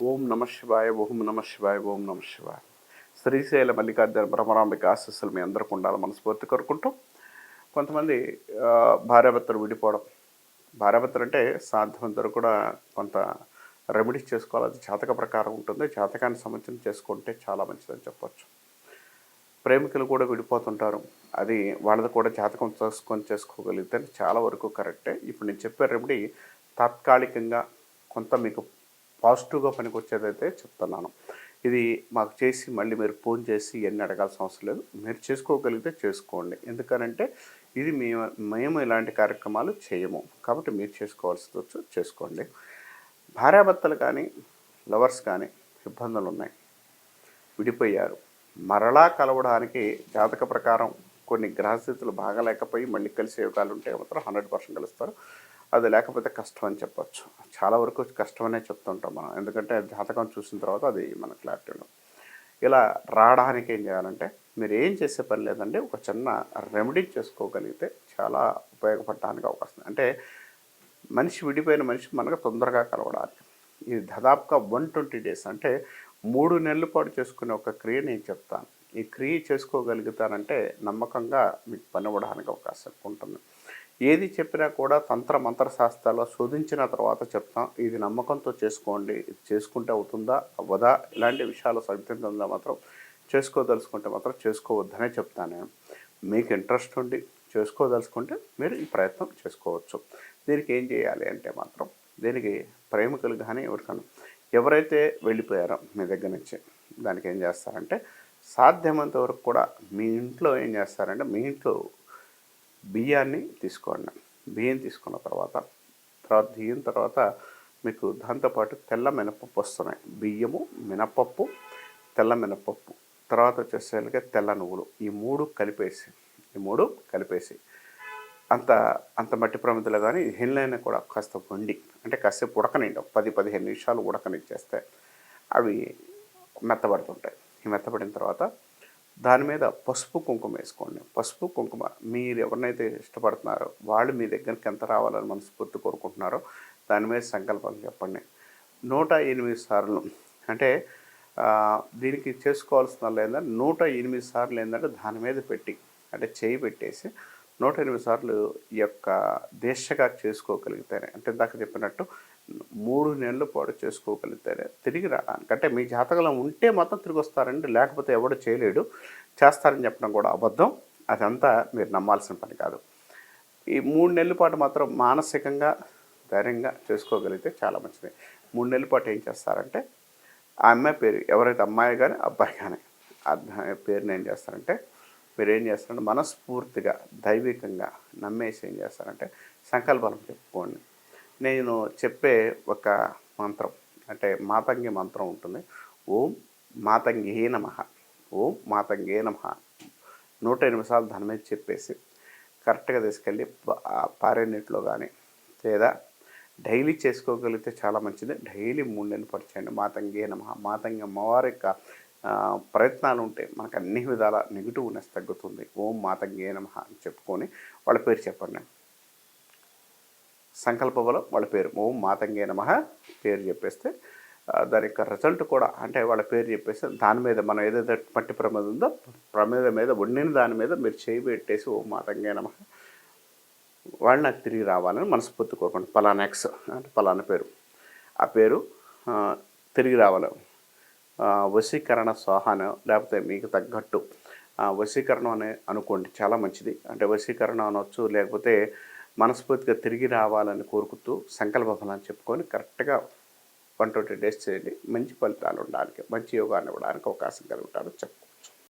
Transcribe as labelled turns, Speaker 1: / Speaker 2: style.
Speaker 1: ఓం నమ శివాయ ఓం నమ శివాయ ఓం నమ శివాయ. శ్రీశైల మల్లికార్జున బ్రహ్మరాంబిక ఆశస్సులు మీ అందరికి ఉండాలి మనస్ఫూర్తి కోరుకుంటూ కొంతమంది భార్యాభర్తలు విడిపోవడం. భార్యాభర్తలు అంటే సాధ్యమంత కూడా కొంత రెమెడీస్ చేసుకోవాలి. అది జాతక ప్రకారం ఉంటుంది. జాతకాన్ని సముచితం చేసుకుంటే చాలా మంచిదని చెప్పొచ్చు. ప్రేమికులు కూడా విడిపోతుంటారు. అది వాళ్ళది కూడా జాతకం చేసుకొని చేసుకోగలిగితే చాలా వరకు కరెక్టే. ఇప్పుడు నేను చెప్పే రెమెడీ తాత్కాలికంగా కొంత మీకు పాజిటివ్గా పనికొచ్చేదైతే చెప్తున్నాను. ఇది మాకు చేసి మళ్ళీ మీరు ఫోన్ చేసి ఇవన్నీ అడగాల్సిన అవసరం లేదు. మీరు చేసుకోగలిగితే చేసుకోండి. ఎందుకనంటే ఇది మేము మేము ఇలాంటి కార్యక్రమాలు చేయము. కాబట్టి మీరు చేసుకోవాల్సి వచ్చు చేసుకోండి. భార్యాభర్తలు కానీ లవర్స్ కానీ ఇబ్బందులు ఉన్నాయి విడిపోయారు. మరలా కలవడానికి జాతక ప్రకారం కొన్ని గ్రహస్థితులు బాగలేకపోయి మళ్ళీ కలిసే యోగాలు ఉంటే మాత్రం హండ్రెడ్ పర్సెంట్ కలుస్తారు. అది లేకపోతే కష్టం అని చెప్పొచ్చు. చాలా వరకు కష్టమనే చెప్తుంటాం మనం. ఎందుకంటే జాతకం చూసిన తర్వాత అది మన క్లారిటీ ఇలా రావడానికి ఏం చేయాలంటే మీరు ఏం చేసే పని లేదంటే ఒక చిన్న రెమెడీ చేసుకోగలిగితే చాలా ఉపయోగపడడానికి అవకాశం. అంటే మనిషి విడిపోయిన మనిషి మనకు తొందరగా కలవడానికి. ఇది దాదాపుగా వన్ ట్వంటీ డేస్ అంటే మూడు నెలల పాటు చేసుకునే ఒక క్రియ నేను చెప్తాను. ఈ క్రియ చేసుకోగలుగుతానంటే నమ్మకంగా మీకు పని అవ్వడానికి అవకాశం ఉంటుంది. ఏది చెప్పినా కూడా తంత్ర మంత్ర శాస్త్రాల్లో శోధించిన తర్వాత చెప్తాం. ఇది నమ్మకంతో చేసుకోండి. చేసుకుంటే అవుతుందా? అవ్వదా? ఇలాంటి విషయాలు సరిదిద్దంగా మాత్రం చేసుకోదలుచుకుంటే మాత్రం చేసుకోవద్దనే చెప్తాను. మీకు ఇంట్రెస్ట్ ఉండి చేసుకోదలుచుకుంటే మీరు ఈ ప్రయత్నం చేసుకోవచ్చు. దీనికి ఏం చేయాలి అంటే మాత్రం దీనికి ప్రేమికులు కానీ ఎవరికైనా ఎవరైతే వెళ్ళిపోయారో మీ దగ్గర నుంచి దానికి ఏం చేస్తారంటే సాధ్యమైనంత వరకు కూడా మీ ఇంట్లో ఏం చేస్తారంటే మీ ఇంట్లో బియ్యాన్ని తీసుకోండి. బియ్యం తీసుకున్న తర్వాత తర్వాత బియ్యం తర్వాత మీకు దాంతోపాటు తెల్ల మినపప్పు వస్తున్నాయి. బియ్యము మినపప్పు తెల్ల మినపప్పు. తర్వాత వచ్చేసరికి తెల్ల నువ్వులు. ఈ మూడు కలిపేసి ఈ మూడు కలిపేసి. అంత అంత మట్టి ప్రమిదలు కానీ హిన్లైన కూడా కాస్త వండి అంటే కాసేపు ఉడకనిండి పది పదిహేను నిమిషాలు ఉడకనిచ్చేస్తే అవి మెత్తబడుతుంటాయి. ఈ మెత్తబడిన తర్వాత దాని మీద పసుపు కుంకుమ వేసుకోండి. పసుపు కుంకుమ మీరు ఎవరినైతే ఇష్టపడుతున్నారో వాళ్ళు మీ దగ్గరికి ఎంత రావాలని మనస్ఫూర్తి కోరుకుంటున్నారో దాని మీద సంకల్పం చెప్పండి. నూట ఎనిమిది సార్లు అంటే దీనికి చేసుకోవాల్సిన ఏంటంటే నూట ఎనిమిది సార్లు ఏంటంటే దాని మీద పెట్టి అంటే చేయి పెట్టేసి నూట ఎనిమిది సార్లు ఈ యొక్క దీక్షగా చేసుకోగలిగితేనే అంటే ఇందాక చెప్పినట్టు మూడు నెలల పాటు చేసుకోగలిగితేనే తిరిగి రావడానికి. అంటే మీ జాతకంలో ఉంటే మాత్రం తిరిగి వస్తారండి లేకపోతే ఎవడు చేయలేడు. చేస్తారని చెప్పడం కూడా అబద్ధం. అదంతా మీరు నమ్మాల్సిన పని కాదు. ఈ మూడు నెలల పాటు మాత్రం మానసికంగా ధైర్యంగా చేసుకోగలిగితే చాలా మంచిది. మూడు నెలల పాటు ఏం చేస్తారంటే ఆ అమ్మాయి పేరు ఎవరైతే అమ్మాయి కానీ అబ్బాయి కానీ ఆ అబ్బాయి పేరుని ఏం చేస్తారంటే మీరు ఏం చేస్తారంటే మనస్ఫూర్తిగా దైవికంగా నమ్మేసి ఏం చేస్తారంటే సంకల్పం చెప్పుకోండి. నేను చెప్పే ఒక మంత్రం అంటే మాతంగి మంత్రం ఉంటుంది. ఓం మాతంగే నమ ఓం మాతంగే నమ. నూట ఎనిమిది సార్లు దాని మీద చెప్పేసి కరెక్ట్గా తీసుకెళ్ళి ప- పారే నీటిలో కానీ లేదా డైలీ చేసుకోగలిగితే చాలా మంచిది. డైలీ మూడు నెలలు పడిచేయండి మాతంగే నమ మాతంగి అమ్మవారి యొక్క ప్రయత్నాలు ఉంటే మనకు అన్ని విధాల నెగిటివ్నెస్ తగ్గుతుంది. ఓం మాతంగే నమ అని చెప్పుకొని వాళ్ళ పేరు చెప్పండి. సంకల్పంలో వాళ్ళ పేరు. ఓం మాతంగే నమ పేరు చెప్పేస్తే దాని యొక్క రిజల్ట్ కూడా అంటే వాళ్ళ పేరు చెప్పేస్తే దాని మీద మనం ఏదైతే మట్టి ప్రమాదం ఉందో ప్రమేదం మీద వండిన దాని మీద మీరు చేయి పెట్టేసి ఓం మాతంగే నమ వాళ్ళు నాకు తిరిగి రావాలని మనస్ఫూర్తి కోరుకోండి పలానా ఎక్స్ అంటే పలానా పేరు. ఆ పేరు తిరిగి రావాలి. వశీకరణ స్వాహాను లేకపోతే మీకు తగ్గట్టు ఆ, వశీకరణం అనే అనుకోండి చాలా మంచిది. అంటే వశీకరణ అనొచ్చు లేకపోతే మనస్ఫూర్తిగా తిరిగి రావాలని కోరుకుతూ సంకల్ప ఫలాన్ని చెప్పుకొని కరెక్ట్గా వన్ ట్వంటీ డేస్ చేయండి. మంచి ఫలితాలు ఉండడానికి మంచి యోగాన్ని ఇవ్వడానికి అవకాశం కలుగుతారు చెప్పు